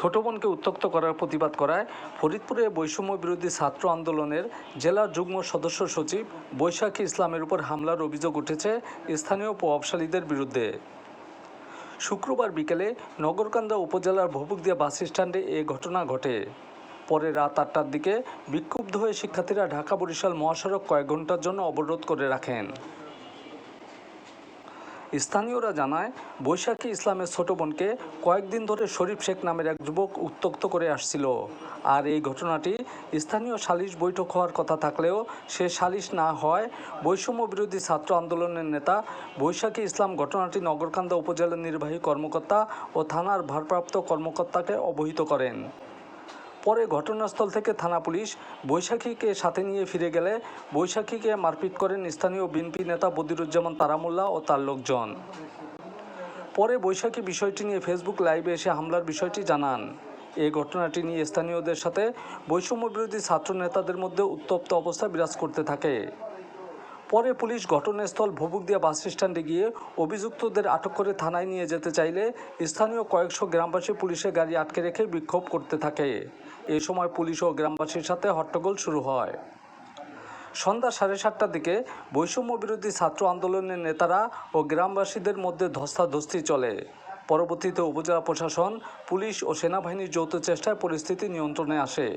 ছোট বোনকে উত্তক্ত করার প্রতিবাদ করায় ফরিদপুরে বৈষম্য বিরোধী ছাত্র আন্দোলনের জেলা যুগ্ম সদস্য সচিব বৈশাখী ইসলামের উপর হামলার অভিযোগ উঠেছে স্থানীয় প্রভাবশালীদের বিরুদ্ধে। শুক্রবার বিকেলে নগরকান্দা উপজেলার ভবুকদিয়া বাস স্ট্যান্ডে এ ঘটনা ঘটে। পরে রাত আটটার দিকে বিক্ষুব্ধ হয়ে শিক্ষার্থীরা ঢাকা বরিশাল মহাসড়ক কয়েক ঘণ্টার জন্য অবরোধ করে রাখেন। স্থানীয়রা জানায়, বৈশাখী ইসলামের ছোট বোনকে কয়েকদিন ধরে শরীফ শেখ নামের এক যুবক উত্তক্ত করে আসছিল। আর এই ঘটনাটি স্থানীয় সালিশ বৈঠক হওয়ার কথা থাকলেও সে সালিশ না হয় বৈষম্য বিরোধী ছাত্র আন্দোলনের নেতা বৈশাখী ইসলাম ঘটনাটি নগরকান্দা উপজেলা নির্বাহী কর্মকর্তা ও থানার ভারপ্রাপ্ত কর্মকর্তাকে অবহিত করেন। পরে ঘটনাস্থল থেকে থানা পুলিশ বৈশাখীকে সাথে নিয়ে ফিরে গেলে বৈশাখীকে মারপিট করেন স্থানীয় বিএনপি নেতা বদিরুজ্জামান তারামুল্লা ও তার লোকজন। পরে বৈশাখী বিষয়টি নিয়ে ফেসবুক লাইভে এসে হামলার বিষয়টি জানান। এ ঘটনাটি নিয়ে স্থানীয়দের সাথে বৈষম্য বিরোধী ছাত্র নেতাদের মধ্যে উত্তপ্ত অবস্থা বিরাজ করতে থাকে। পরে পুলিশ ঘটনাস্থল ভবুকদিয়া বাস স্ট্যান্ডে গিয়ে অভিযুক্তদের আটক করে থানায় নিয়ে যেতে চাইলে স্থানীয় কয়েকশো গ্রামবাসী পুলিশের গাড়ি আটকে রেখে বিক্ষোভ করতে থাকে। এ সময় পুলিশ ও গ্রামবাসীর সাথে হট্টগোল শুরু হয়। সন্ধ্যা সাড়ে সাতটার দিকে বৈষম্য বিরোধী ছাত্র আন্দোলনের নেতারা ও গ্রামবাসীদের মধ্যে ধস্তাধস্তি চলে। পরবর্তীতে উপজেলা প্রশাসন, পুলিশ ও সেনাবাহিনীর যৌথ চেষ্টায় পরিস্থিতি নিয়ন্ত্রণে আসে।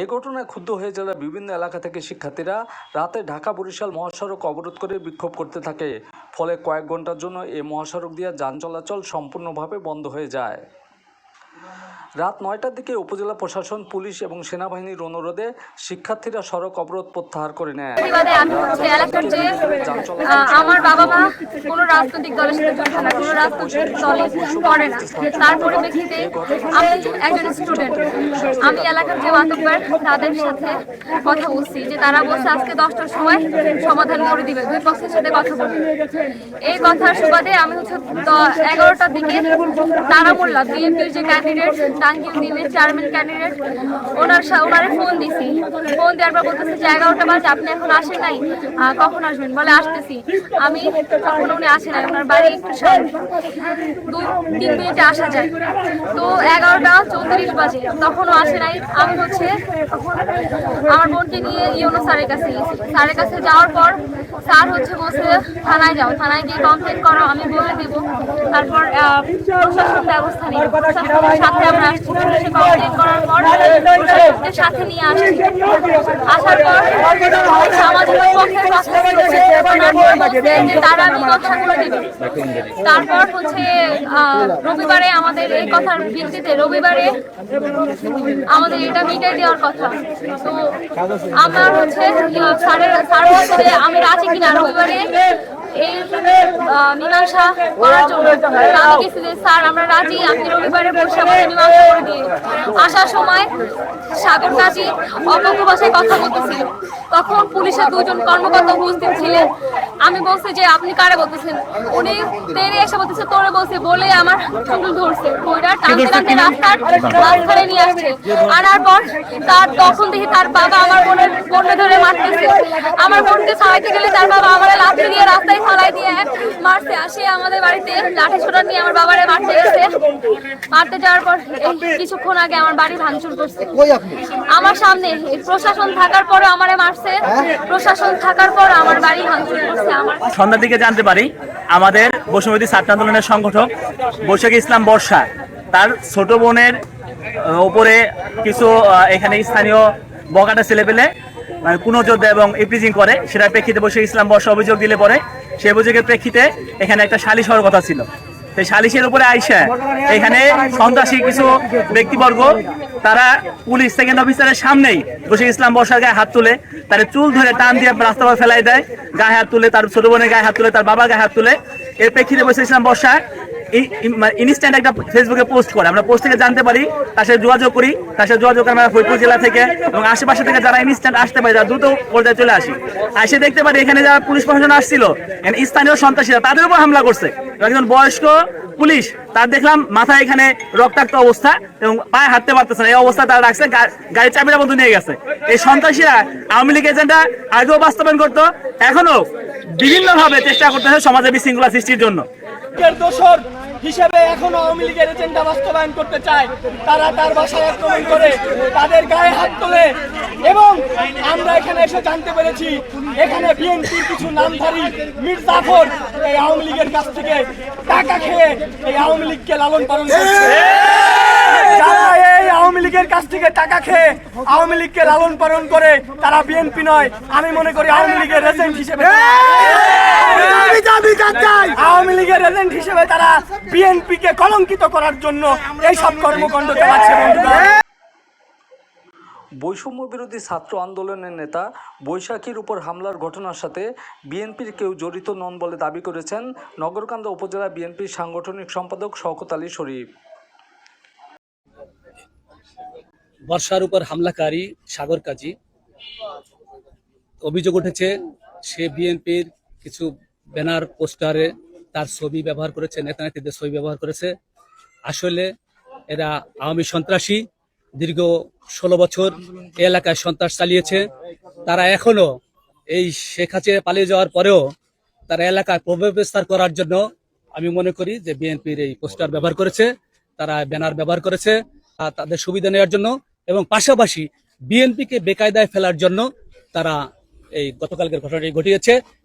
এ ঘটনায় ক্ষুব্ধ হয়ে জেলার বিভিন্ন এলাকা থেকে শিক্ষার্থীরা রাতে ঢাকা বরিশাল মহাসড়ক অবরোধ করে বিক্ষোভ করতে থাকে। ফলে কয়েক ঘণ্টার জন্য এ মহাসড়ক দিয়ে যান চলাচল সম্পূর্ণভাবে বন্ধ হয়ে যায়। রাত নয়টার দিকে উপজেলা প্রশাসন পুলিশ এবং সেনাবাহিনীর অনুরোধে শিক্ষার্থীরা সড়ক অবরোধ প্রত্যাহার করে নেয়। আমার বাবা মা কোনো রাজনৈতিক দলের সাথে জড়িত না কোনো রাজনৈতিক দলে করে না। তার পরিপ্রেক্ষিতে আমি একজন স্টুডেন্ট আমি এলাকার যে মাতব্বর তাদের সাথে কথা বলছি যে তারা বলছে আজকে দশটার সময় সমাধান করে দিবে দুই পক্ষের সাথে কথা বলবে। এই কথার সুবাদে আমি হচ্ছে এগারোটার দিকে তারা বললাম বিএনপির যে ক্যান্ডিডেট টাঙ্গিল দিনের চেয়ারম্যান ক্যান্ডিডেট ওনার ওনারে ফোন দিছি। ফোন দেওয়ার পর বলতেছে যে এগারোটা বাজে আপনি এখন আসেন নাই। কখন আসবেন? বলে, আসতেছি। আমি তখন উনি আসে নাই, ওনার বাড়ি একটু দুই, তিন মিনিটে আসা যায়। তো এগারোটা চৌত্রিশ বাজে, তখনও আসে নাই। আমি হচ্ছে আমার বোনকে নিয়ে ইউনো স্যারের কাছে গেছি। স্যারের কাছে যাওয়ার পর স্যার হচ্ছে বলছে, থানায় যাও, থানায় গিয়ে কমপ্লেন করো, আমি বলে দিব। তারপর প্রশাসন ব্যবস্থা নিই সাথে আমরা সাথে নিয়ে আসার পর সামাজিক হচ্ছে তারা তারপর হচ্ছে রবিবারে আমাদের এই কথার ভিত্তিতে রবিবারে আমাদের এটা মিটাই দেওয়ার কথা। তো আমার হচ্ছে বলছে, আমি রাজি কিনা? রবিবারে মীমাংসা করার জন্য। আমি গেছি যে স্যার আমরা রাজি আপনি রবিবারে বসে আমাদের মীমাংসা করে দিয়ে আসার সময় সাগর কাজী অজ্ঞ ভাষায় কথা বলতেছিল। তখন পুলিশের দুজন কর্মকর্তা উপস্থিত ছিলেন। আমি বলছি যে আপনি কারে বলতেছেন? উনি তেরে এসে বলতেছে তোরে বলছে বলে আমার চুল ধরছে। ওইটা টানতে টানতে রাস্তার মাঝখানে নিয়ে আসছে। আনার পর তার তখন দেখি তার বাবা আমার বোনের বোনকে ধরে মারতেছে আমার বোনকে ছাড়াইতে গেলে তার বাবা আমার লাঠি দিয়ে রাস্তায় ফালাই দিয়ে মারছে আসে আমাদের বাড়িতে লাঠি ছোটা নিয়ে আমার বাবারে মারতে গেছে। মারতে যাওয়ার পর কিছুক্ষণ আগে আমার বাড়ি ভাঙচুর করছে। আমার সামনে প্রশাসন থাকার পরে আমারে মারছে। প্রশাসন থাকার পর আমার বাড়ি ভাঙচুর করছে আমার। সন্ধ্যার দিকে জানতে পারি আমাদের বসুমতী ছাত্র আন্দোলনের সংগঠক বৈশাখী ইসলাম বর্ষা তার ছোট বোনের উপরে কিছু এখানে স্থানীয় বকাটা ছেলে পেলে পুনর্যোদ্ধ এবং ইপ্রিজিং করে, সেটার প্রেক্ষিতে বৈশাখী ইসলাম বর্ষা অভিযোগ দিলে পরে সেই অভিযোগের প্রেক্ষিতে এখানে একটা সালিশ হওয়ার কথা ছিল। সেই সালিশের উপরে আইসা এখানে সন্ত্রাসী কিছু ব্যক্তিবর্গ, তারা পুলিশ সেকেন্ড অফিসারের সামনেই বসে ইসলাম বর্ষার গায়ে হাত তুলে, তার চুল ধরে টান দিয়ে রাস্তা ফেলাই দেয়, গায়ে হাত তুলে তার ছোট বোনের গায়ে হাত তুলে, তার বাবার গায়ে হাত তুলে। এর প্রেক্ষিতে বসে ইসলাম বর্ষা ইনস্ট্যান্ট একটা ফেসবুকে পোস্ট করে। আমরা পোস্ট থেকে জানতে পারি, তার সাথে যোগাযোগ করি, তার সাথে যোগাযোগ আমরা ফরিদপুর জেলা থেকে এবং আশেপাশে থেকে যারা ইনস্ট্যান্ট আসতে পারে, তারা দ্রুত পর্যায়ে চলে আসি। এসে দেখতে পারি, এখানে যারা পুলিশ প্রশাসন আসছিল, এখানে স্থানীয় সন্ত্রাসীরা, তাদের উপর হামলা করছে। একজন বয়স্ক পুলিশ, তার দেখলাম মাথায় এখানে রক্তাক্ত অবস্থা এবং পায়ে হাঁটতে পারতেছে না। এই অবস্থা তারা রাখছে গাড়ির চাবিটা বন্ধ নিয়ে গেছে। এই সন্ত্রাসীরা আওয়ামী লীগ এজেন্ডা আগেও বাস্তবায়ন করতো এখনও বিভিন্ন ভাবে চেষ্টা করতেছে সমাজে বিশৃঙ্খলা সৃষ্টির জন্য। হিসেবে এখনও আওয়ামী লীগের এজেন্ডা বাস্তবায়ন করতে চায়। তারা তার বাসায় আক্রমণ করে, তাদের গায়ে হাত তোলে এবং আমরা এখানে এসে জানতে পেরেছি, এখানে বিএনপির কিছু নামধারী মীর জাফর এই আওয়ামী লীগের কাছ থেকে টাকা খেয়ে এই আওয়ামী লীগকে লালন পালন করছে। যারা এই আওয়ামী লীগের কাছ থেকে টাকা খেয়ে আওয়ামী লীগকে লালন পালন করে, তারা বিএনপি নয়। আমি মনে করি আওয়ামী লীগের এজেন্ট হিসেবে। এজেন্ট হিসেবে তারা বিএনপি কে কলঙ্কিত করার জন্য এই সব কর্মকাণ্ড চালাচ্ছে বন্ধুরা। বৈষম্য বিরোধী ছাত্র আন্দোলনের নেতা বৈশাখীর উপর হামলার ঘটনার সাথে বিএনপির কেউ জড়িত নন বলে দাবি করেছেন নগরকান্দা উপজেলা বিএনপির সাংগঠনিক সম্পাদক শওকত আলী শরীফ। বর্ষার উপর হামলাকারী সাগর কাজী। অভিযোগ উঠেছে সে বিএনপির কিছু ব্যানার পোস্টারে তার ছবি ব্যবহার করেছে নেতা নেত্রীদের ছবি ব্যবহার করেছে। আসলে এরা আওয়ামী সন্ত্রাসী, দীর্ঘ ষোলো বছর এলাকায় সন্ত্রাস চালিয়েছে। তারা এখনও এই শেখ হাসিনা পালিয়ে যাওয়ার পরেও তারা এলাকায় প্রভাব বিস্তার করার জন্য আমি মনে করি যে বিএনপির এই পোস্টার ব্যবহার করেছে, তারা ব্যানার ব্যবহার করেছে তাদের সুবিধা নেওয়ার জন্য এবং পাশাপাশি বিএনপিকে বেকায়দায় ফেলার জন্য তারা এই গতকালকের ঘটনাটি ঘটিয়েছে।